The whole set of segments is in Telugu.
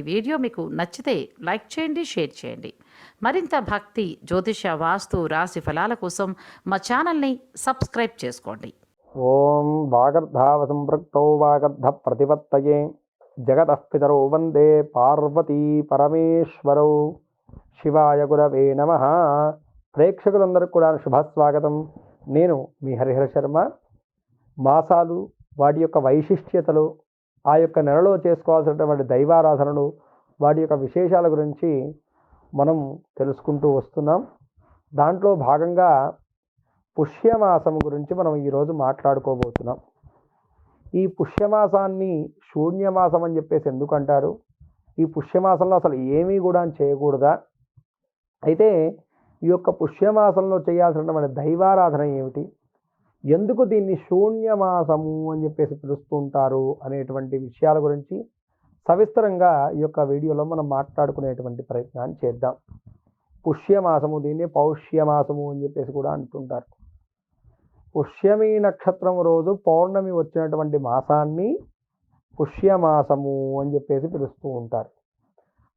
ఈ వీడియో మీకు నచ్చితే లైక్ చేయండి షేర్ చేయండి. మరింత భక్తి జ్యోతిష వాస్తు రాశి ఫలాల కోసం మా ఛానల్ని సబ్స్క్రైబ్ చేసుకోండి. ఓం వాగర్ధావ సంపృక్తౌ వాగర్ధ ప్రతిపత్తయే జగతః వందే పార్వతీ పరమేశ్వరౌ. శివాయ గురవే నమ. ప్రేక్షకులందరికీ కూడా శుభస్వాగతం. నేను మీ హరిహర శర్మ. మాసాలు వాటి యొక్క వైశిష్ట్యతలు ఆ యొక్క నెలలో చేసుకోవాల్సినటువంటి దైవారాధనలు వాటి యొక్క విశేషాల గురించి మనం తెలుసుకుంటూ వస్తున్నాం. దాంట్లో భాగంగా పుష్యమాసం గురించి మనం ఈరోజు మాట్లాడుకోబోతున్నాం. ఈ పుష్యమాసాన్ని శూన్యమాసం అని చెప్పేసి ఎందుకంటారు? ఈ పుష్యమాసంలో అసలు ఏమీ కూడా చేయకూడదా? అయితే ఈ యొక్క పుష్యమాసంలో చేయాల్సినటువంటి దైవారాధన ఏమిటి? ఎందుకు దీన్ని శూన్యమాసము అని చెప్పేసి పిలుస్తూ ఉంటారు అనేటువంటి విషయాల గురించి సవిస్తరంగా ఈ యొక్క వీడియోలో మనం మాట్లాడుకునేటువంటి ప్రయత్నాన్ని చేద్దాం. పుష్యమాసము దీన్ని పౌష్యమాసము అని చెప్పేసి కూడా అంటుంటారు. పుష్యమి నక్షత్రం రోజు పౌర్ణమి వచ్చినటువంటి మాసాన్ని పుష్యమాసము అని చెప్పేసి పిలుస్తూ ఉంటారు.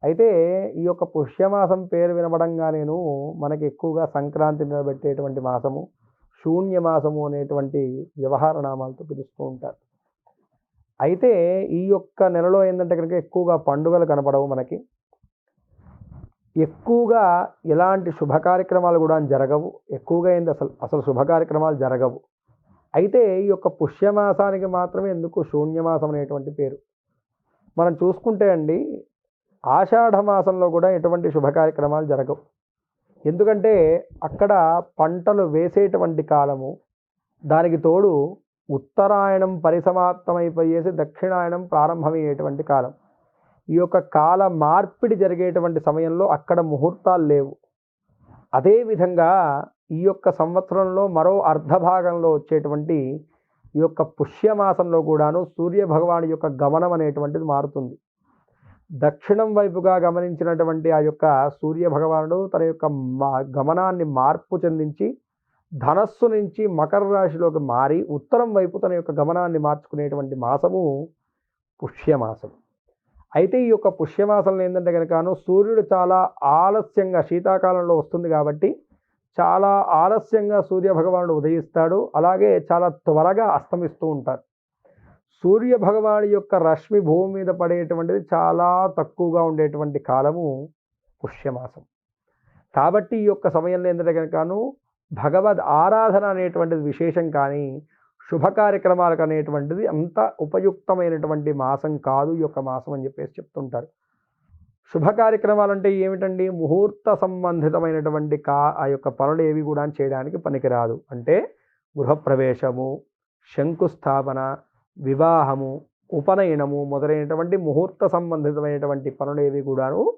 అయితే ఈ యొక్క పుష్యమాసం పేరు వినబడంగానేను మనకి ఎక్కువగా సంక్రాంతి నిలబెట్టేటువంటి మాసము శూన్యమాసము అనేటువంటి వ్యవహార నామాలతో పిలుస్తూ ఉంటారు. అయితే ఈ యొక్క నెలలో ఏంటంటే కనుక ఎక్కువగా పండుగలు కనపడవు మనకి. ఎక్కువగా ఎలాంటి శుభ కార్యక్రమాలు కూడా జరగవు. ఎక్కువగా ఏంది అసలు అసలు శుభ కార్యక్రమాలు జరగవు. అయితే ఈ యొక్క పుష్యమాసానికి మాత్రమే ఎందుకు శూన్యమాసం అనేటువంటి పేరు? మనం చూసుకుంటే అండి ఆషాఢ మాసంలో కూడా ఎటువంటి శుభ కార్యక్రమాలు జరగవు. ఎందుకంటే అక్కడ పంటలు వేసేటువంటి కాలము దానికి తోడు ఉత్తరాయణం పరిసమాప్తమైపోయేసి దక్షిణాయనం ప్రారంభమయ్యేటువంటి కాలం. ఈ యొక్క కాల మార్పిడి జరిగేటువంటి సమయంలో అక్కడ ముహూర్తాలు లేవు. అదేవిధంగా ఈ యొక్క సంవత్సరంలో మరో అర్ధ భాగంలో వచ్చేటువంటి ఈ యొక్క పుష్యమాసంలో కూడాను సూర్యభగవాను యొక్క గమనం అనేటువంటిది మారుతుంది. దక్షిణం వైపుగా గమనించినటువంటి ఆ యొక్క సూర్య భగవానుడు తన యొక్క మా గమనాన్ని మార్పు చెందించి ధనస్సు నుంచి మకర రాశిలోకి మారి ఉత్తరం వైపు తన యొక్క గమనాన్ని మార్చుకునేటువంటి మాసము పుష్యమాసం. అయితే ఈ యొక్క పుష్యమాసంలో ఏంటంటే కనుకను సూర్యుడు చాలా ఆలస్యంగా శీతాకాలంలో వస్తుంది కాబట్టి చాలా ఆలస్యంగా సూర్య భగవానుడు ఉదయిస్తాడు. అలాగే చాలా త్వరగా అస్తమిస్తూ ఉంటారు సూర్య భగవాని యొక్క రశ్మి భూమి మీద పడేటువంటిది చాలా తక్కువగా ఉండేటువంటి కాలము పుష్యమాసం. కాబట్టి ఈ యొక్క సమయంలో ఏంటంటే కనుకను భగవద్ ఆరాధన అనేటువంటిది విశేషం కానీ శుభ కార్యక్రమాలకు అనేటువంటిది అంత ఉపయుక్తమైనటువంటి మాసం కాదు ఈ యొక్క మాసం అని చెప్పేసి చెప్తుంటారు. శుభ కార్యక్రమాలు అంటే ఏమిటండి? ముహూర్త సంబంధితమైనటువంటి కా ఆ యొక్క పనులు ఏవి కూడా చేయడానికి పనికిరాదు. అంటే గృహప్రవేశము శంకుస్థాపన వివాహము ఉపనయనము మొదలైనటువంటి ముహూర్త సంబంధితమైనటువంటి పనులు ఏవి కూడాను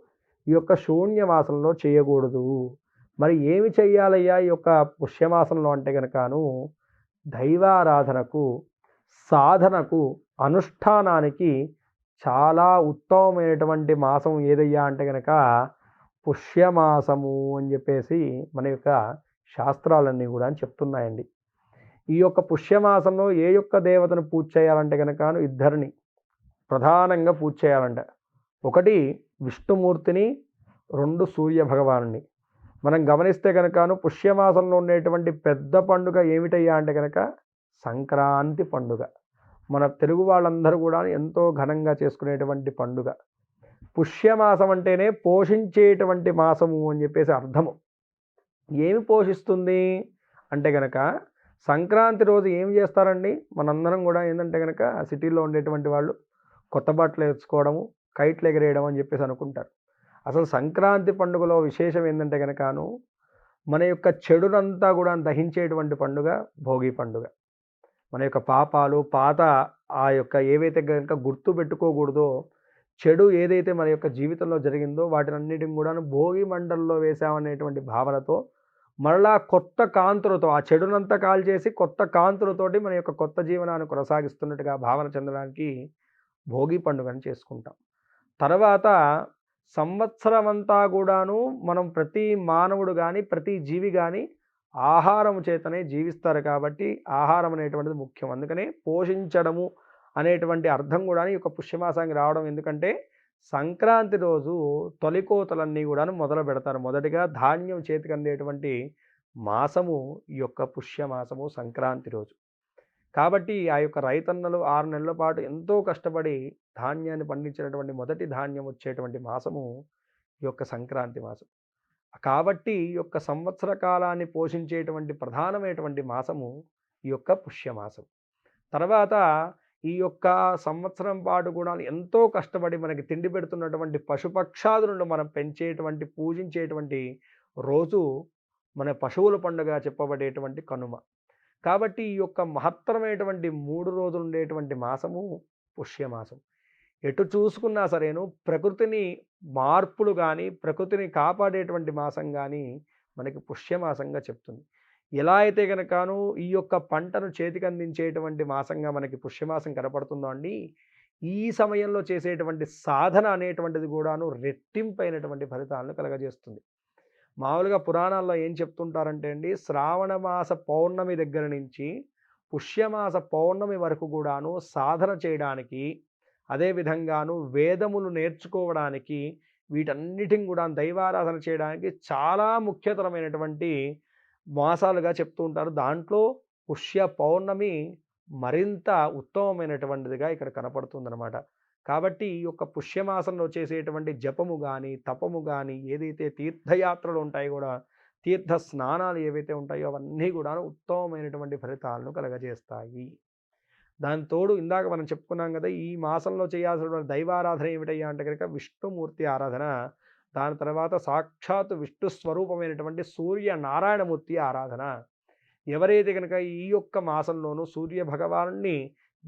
ఈ యొక్క శూన్యమాసంలో చేయకూడదు. మరి ఏమి చెయ్యాలయ్యా ఈ యొక్క పుష్యమాసంలో అంటే కనుకను దైవారాధనకు సాధనకు అనుష్ఠానానికి చాలా ఉత్తమమైనటువంటి మాసం ఏదయ్యా అంటే కనుక పుష్యమాసము అని చెప్పేసి మన యొక్క శాస్త్రాలన్నీ కూడా చెప్తున్నాయండి. ఈ యొక్క పుష్యమాసంలో ఏ యొక్క దేవతను పూజ చేయాలంటే కనుక ఇద్దరిని ప్రధానంగా పూజ చేయాలంట. ఒకటి విష్ణుమూర్తిని రెండు సూర్య భగవానుని. మనం గమనిస్తే కనుకను పుష్యమాసంలో ఉండేటువంటి పెద్ద పండుగ ఏమిటయ్యా అంటే కనుక సంక్రాంతి పండుగ. మన తెలుగు వాళ్ళందరూ కూడా ఎంతో ఘనంగా చేసుకునేటువంటి పండుగ. పుష్యమాసం అంటేనే పోషించేటువంటి మాసము అని చెప్పేసి అర్థము. ఏమి పోషిస్తుంది? అంటే కనుక సంక్రాంతి రోజు ఏం చేస్తారండి? మనందరం కూడా ఏంటంటే కనుక సిటీలో ఉండేటువంటి వాళ్ళు కొత్త బట్టలు వేసుకోవడము కైట్లు ఎగరేయడం అని చెప్పేసి అనుకుంటారు. అసలు సంక్రాంతి పండుగలో విశేషం ఏంటంటే కనుకను మన యొక్క చెడునంతా కూడా దహించేటువంటి పండుగ భోగి పండుగ. మన యొక్క పాపాలు పాత ఆ యొక్క ఏవైతే కనుక గుర్తు పెట్టుకోకూడదో చెడు ఏదైతే మన యొక్క జీవితంలో జరిగిందో వాటినన్నిటిని కూడా భోగి మండల్లో వేసామనేటువంటి భావనతో మరలా కొత్త కాంతులతో ఆ చెడునంతా కాల్చేసి కొత్త కాంతులతోటి మన యొక్క కొత్త జీవనాన్ని కొనసాగిస్తున్నట్టుగా భావన చెందడానికి భోగి పండుగను చేసుకుంటాం. తర్వాత సంవత్సరం అంతా కూడాను మనం ప్రతి మానవుడు కానీ ప్రతి జీవి కానీ ఆహారం చేతనే జీవిస్తారు కాబట్టి ఆహారం అనేటువంటిది ముఖ్యం. అందుకనే పోషించడము అనేటువంటి అర్థం కూడా ఈ యొక్క పుష్యమాసానికి రావడం ఎందుకంటే సంక్రాంతి రోజు తొలికోతలన్నీ కూడాను మొదలు పెడతారు. మొదటిగా ధాన్యం చేతికి అందేటువంటి మాసము ఈ యొక్క పుష్యమాసము సంక్రాంతి రోజు. కాబట్టి ఆ యొక్క రైతన్నలు ఆరు నెలల పాటు ఎంతో కష్టపడి ధాన్యాన్ని పండించినటువంటి మొదటి ధాన్యం వచ్చేటువంటి మాసము ఈ యొక్క సంక్రాంతి మాసం. కాబట్టి ఈ యొక్క సంవత్సర కాలాన్ని పోషించేటువంటి ప్రధానమైనటువంటి మాసము ఈ యొక్క పుష్యమాసం తర్వాత ఈ యొక్క సంవత్సరం పాటు కూడా ఎంతో కష్టపడి మనకి తిండి పెడుతున్నటువంటి పశుపక్షాదులను మనం పెంచేటువంటి పూజించేటువంటి రోజు మన పశువుల పండుగ చెప్పబడేటువంటి కనుమ. కాబట్టి ఈ యొక్క మహత్తరమైనటువంటి మూడు రోజులు ఉండేటువంటి మాసము పుష్యమాసం. ఎటు చూసుకున్నా సరేను ప్రకృతిని మార్పులు కానీ ప్రకృతిని కాపాడేటువంటి మాసం కానీ మనకి పుష్యమాసంగా చెప్తుంది. ఎలా అయితే కనుకను ఈ యొక్క పంటను చేతికి అందించేటువంటి మాసంగా మనకి పుష్యమాసం కనపడుతుందో అండి ఈ సమయంలో చేసేటువంటి సాధన అనేటువంటిది కూడాను రెట్టింపైనటువంటి ఫలితాలను కలగజేస్తుంది. మామూలుగా పురాణాల్లో ఏం చెప్తుంటారంటే అండి శ్రావణ మాస పౌర్ణమి దగ్గర నుంచి పుష్యమాస పౌర్ణమి వరకు కూడాను సాధన చేయడానికి అదేవిధంగాను వేదములు నేర్చుకోవడానికి వీటన్నిటిని కూడా దైవారాధన చేయడానికి చాలా ముఖ్యతరమైనటువంటి మాసాలుగా చెప్తూ ఉంటారు. దాంట్లో పుష్య పౌర్ణమి మరింత ఉత్తమమైనటువంటిదిగా ఇక్కడ కనపడుతుందన్నమాట. కాబట్టి ఈ యొక్క పుష్యమాసంలో చేసేటువంటి జపము కానీ తపము కానీ ఏదైతే తీర్థయాత్రలు ఉంటాయో కూడా తీర్థ స్నానాలు ఏవైతే ఉంటాయో అవన్నీ కూడా ఉత్తమమైనటువంటి ఫలితాలను కలగజేస్తాయి. దాని తోడు ఇందాక మనం చెప్పుకున్నాం కదా ఈ మాసంలో చేయాల్సిన దైవారాధన ఏమిటయ్యా అంటే కనుక విష్ణుమూర్తి ఆరాధన. దాని తర్వాత సాక్షాత్ విష్ణు స్వరూపమైనటువంటి సూర్య నారాయణమూర్తి ఆరాధన. ఎవరైతే కనుక ఈ యొక్క మాసంలోనూ సూర్య భగవానుని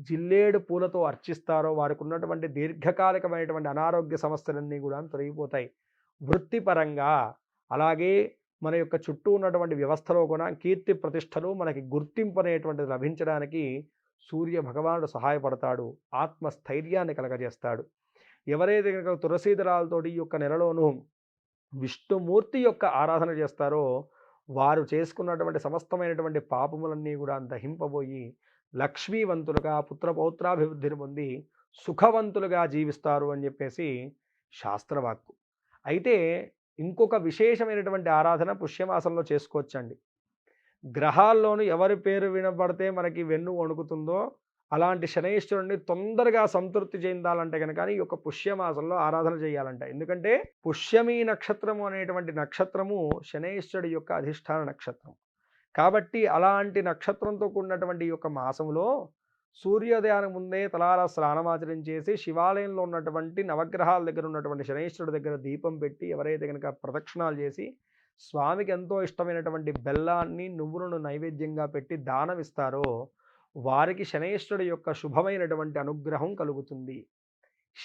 జిల్లేడు పూలతో అర్చిస్తారో వారికి ఉన్నటువంటి దీర్ఘకాలికమైనటువంటి అనారోగ్య సమస్యలన్నీ కూడా తొలగిపోతాయి. వృత్తిపరంగా అలాగే మన యొక్క చుట్టూ ఉన్నటువంటి వ్యవస్థలో కూడా కీర్తి ప్రతిష్టలు మనకి గుర్తింపు అనేటువంటిది లభించడానికి సూర్య భగవానుడు సహాయపడతాడు. ఆత్మస్థైర్యాన్ని కలగజేస్తాడు. ఎవరైతే కనుక తులసీదళాలతోటి ఈ యొక్క నెలలోనూ విష్ణుమూర్తి యొక్క ఆరాధన చేస్తారో వారు చేసుకున్నటువంటి సమస్తమైనటువంటి పాపములన్నీ కూడా దహింపబోయి లక్ష్మీవంతులుగా పుత్రపౌత్రాభివృద్ధిని పొంది సుఖవంతులుగా జీవిస్తారు అని చెప్పేసి శాస్త్రవాక్కు. అయితే ఇంకొక విశేషమైనటువంటి ఆరాధన పుష్యమాసంలో చేసుకోవచ్చండి. గ్రహాల్లోనూ ఎవరి పేరు వినపడితే మనకి వెన్ను వణుకుతుందో అలాంటి శనైశ్వరుణ్ణి తొందరగా సంతృప్తి చెందాలంటే కనుక ఈ యొక్క పుష్యమాసంలో ఆరాధన చేయాలంట. ఎందుకంటే పుష్యమి నక్షత్రము అనేటువంటి నక్షత్రము శనైశ్వరుడి యొక్క అధిష్టాన నక్షత్రం. కాబట్టి అలాంటి నక్షత్రంతో కూడినటువంటి ఈ యొక్క మాసంలో సూర్యోదయానికి ముందే తలారా స్నానమాచరణ చేసి శివాలయంలో ఉన్నటువంటి నవగ్రహాల దగ్గర ఉన్నటువంటి శనైశ్వరుడి దగ్గర దీపం పెట్టి ఎవరైతే కనుక ప్రదక్షిణాలు చేసి స్వామికి ఎంతో ఇష్టమైనటువంటి బెల్లాన్ని నువ్వులను నైవేద్యంగా పెట్టి దానం ఇస్తారో వారికి శనైశ్వరుడు యొక్క శుభమైనటువంటి అనుగ్రహం కలుగుతుంది.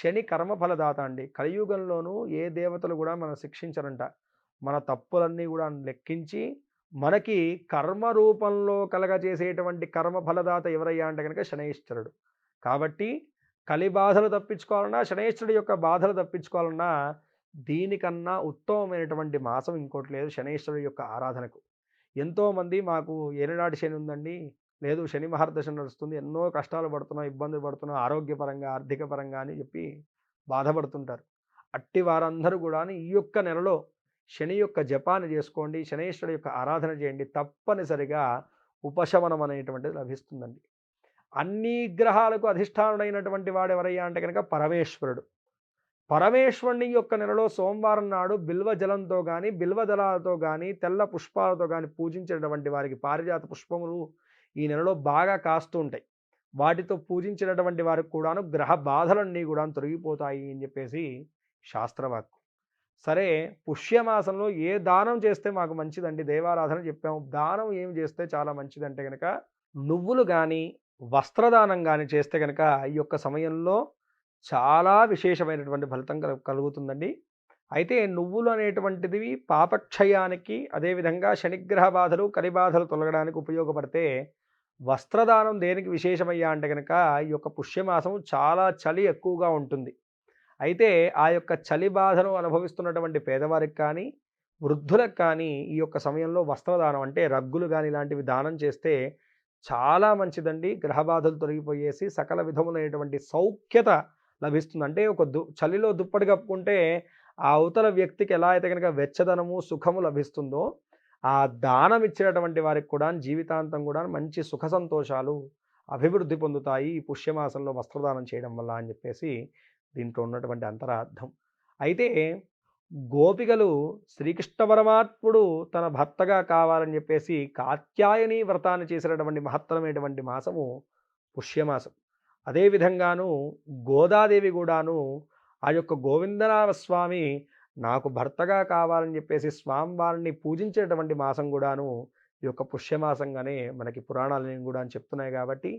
శని కర్మఫలదాత అండి. కలియుగంలోనూ ఏ దేవతలు కూడా మనం శిక్షించరంట. మన తప్పులన్నీ కూడా లెక్కించి మనకి కర్మ రూపంలో కలగజేసేటువంటి కర్మ ఫలదాత ఎవరయ్యా అంటే కనుక శనైశ్వరుడు. కాబట్టి కలి బాధలు తప్పించుకోవాలన్నా శనైశ్వరుడు యొక్క బాధలు తప్పించుకోవాలన్నా దీనికన్నా ఉత్తమమైనటువంటి మాసం ఇంకోటి లేదు శనైశ్వరుడు యొక్క ఆరాధనకు. ఎంతోమంది మాకు ఏనాటి శని ఉందండి. లేదు శని మహర్దశ నడుస్తుంది. ఎన్నో కష్టాలు పడుతున్నాం ఇబ్బందులు పడుతున్నాం ఆరోగ్యపరంగా ఆర్థిక పరంగా అని చెప్పి బాధపడుతుంటారు. అట్టి వారందరూ కూడా ఈ యొక్క నెలలో శని యొక్క జపాన్ని చేసుకోండి శనేశ్వరుడు యొక్క ఆరాధన చేయండి. తప్పనిసరిగా ఉపశమనం అనేటువంటిది లభిస్తుందండి. అన్ని గ్రహాలకు అధిష్టానుడైనటువంటి వాడు ఎవరయ్యా అంటే కనుక పరమేశ్వరుడు. పరమేశ్వరుని యొక్క నెలలో సోమవారం నాడు బిల్వ జలంతో కానీ బిల్వ దళాలతో కానీ తెల్ల పుష్పాలతో కానీ పూజించినటువంటి వారికి పారిజాత పుష్పములు ఈ నెలలో బాగా కాస్తూ ఉంటాయి. వాటితో పూజించినటువంటి వారికి కూడాను గ్రహ బాధలన్నీ కూడా తొలగిపోతాయి అని చెప్పేసి శాస్త్రవాక్కు. సరే పుష్యమాసంలో ఏ దానం చేస్తే మాకు మంచిదండి? దేవారాధన చెప్పాము. దానం ఏం చేస్తే చాలా మంచిదంటే కనుక నువ్వులు కానీ వస్త్రదానం కానీ చేస్తే కనుక ఈ యొక్క సమయంలో చాలా విశేషమైనటువంటి ఫలితం కలు కలుగుతుందండి. అయితే నువ్వులు అనేటువంటిది పాపక్షయానికి అదేవిధంగా శనిగ్రహ బాధలు కలిబాధలు తొలగడానికి ఉపయోగపడితే వస్త్రదానం దేనికి విశేషమయ్యా అంటే కనుక ఈ యొక్క పుష్యమాసం చాలా చలి ఎక్కువగా ఉంటుంది. అయితే ఆ యొక్క చలి బాధను అనుభవిస్తున్నటువంటి పేదవారికి కానీ వృద్ధులకు కానీ ఈ యొక్క సమయంలో వస్త్రదానం అంటే రగ్గులు కానీ ఇలాంటివి దానం చేస్తే చాలా మంచిదండి. గ్రహ బాధలు తొలగిపోయేసి సకల విధములైనటువంటి సౌఖ్యత లభిస్తుంది. అంటే ఒక దు చలిలో దుప్పటి కప్పుకుంటే ఆ అవతల వ్యక్తికి ఎలా అయితే కనుక వెచ్చదనము సుఖము లభిస్తుందో ఆ దానం ఇచ్చినటువంటి వారికి కూడా జీవితాంతం కూడా మంచి సుఖ సంతోషాలు అభివృద్ధి పొందుతాయి. ఈ పుష్యమాసంలో వస్త్రదానం చేయడం వల్ల అని చెప్పేసి దీంట్లో ఉన్నటువంటి అంతరార్థం. అయితే గోపికలు శ్రీకృష్ణ పరమాత్ముడు తన భర్తగా కావాలని చెప్పేసి కాత్యాయని వ్రతాన్ని చేసినటువంటి మహత్తరమైనటువంటి మాసము పుష్యమాసం. అదేవిధంగాను గోదాదేవి కూడాను ఆ యొక్క గోవిందనామ స్వామి నాకు భర్తగా కావాలని చెప్పేసి స్వామివారిని పూజించేటువంటి మాసం కూడాను ఈ యొక్క పుష్యమాసంగానే మనకి పురాణాలని కూడా అని చెప్తున్నాయి కాబట్టి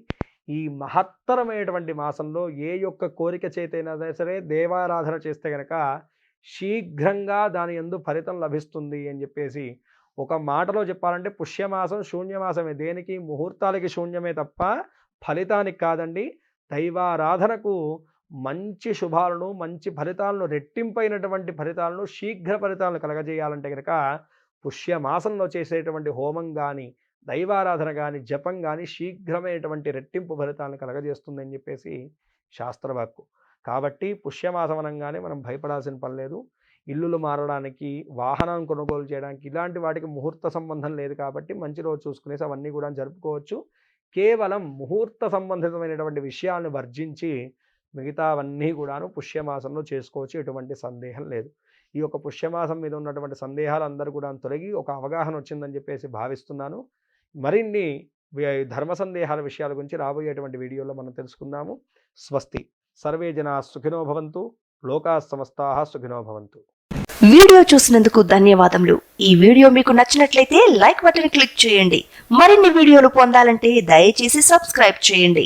ఈ మహత్తరమైనటువంటి మాసంలో ఏ యొక్క కోరిక చేతైనా సరే దేవారాధన చేస్తే కనుక శీఘ్రంగా దాని ఎందు ఫలితం లభిస్తుంది అని చెప్పేసి ఒక మాటలో చెప్పాలంటే పుష్యమాసం శూన్యమాసమే. దేనికి? ముహూర్తాలకి శూన్యమే తప్ప ఫలితానికి కాదండి. దైవారాధనకు మంచి శుభాలను మంచి ఫలితాలను రెట్టింపైనటువంటి ఫలితాలను శీఘ్ర ఫలితాలను కలగజేయాలంటే కనుక పుష్యమాసంలో చేసేటువంటి హోమం కానీ దైవారాధన కానీ జపం కానీ శీఘ్రమైనటువంటి రెట్టింపు ఫలితాలను కలగజేస్తుందని చెప్పేసి శాస్త్రవాక్కు. కాబట్టి పుష్యమాసం అనగానే మనం భయపడాల్సిన పని లేదు. ఇల్లులు మారడానికి వాహనం కొనుగోలు చేయడానికి ఇలాంటి వాటికి ముహూర్త సంబంధం లేదు కాబట్టి మంచి రోజు చూసుకునేసి అవన్నీ కూడా జరుపుకోవచ్చు. కేవలం ముహూర్త సంబంధితమైనటువంటి విషయాలను వర్జించి మిగతావన్నీ కూడాను పుష్యమాసంలో చేసుకోవచ్చు ఎటువంటి సందేహం లేదు. ఈ యొక్క పుష్యమాసం మీద ఉన్నటువంటి సందేహాలు అందరూ కూడా తొలగి ఒక అవగాహన వచ్చిందని చెప్పేసి భావిస్తున్నాను. మరిన్ని ధర్మ సందేహాల విషయాల గురించి రాబోయేటువంటి వీడియోలో మనం తెలుసుకుందాము. స్వస్తి. సర్వే జనా సుఖినో భవంతు. లోకా సమస్తా సుఖినో భవంతు. వీడియో చూసినందుకు ధన్యవాదములు. ఈ వీడియో మీకు నచ్చినట్లయితే లైక్ బటన్ క్లిక్ చేయండి. మరిన్ని వీడియోలు పొందాలంటే దయచేసి సబ్స్క్రైబ్ చేయండి.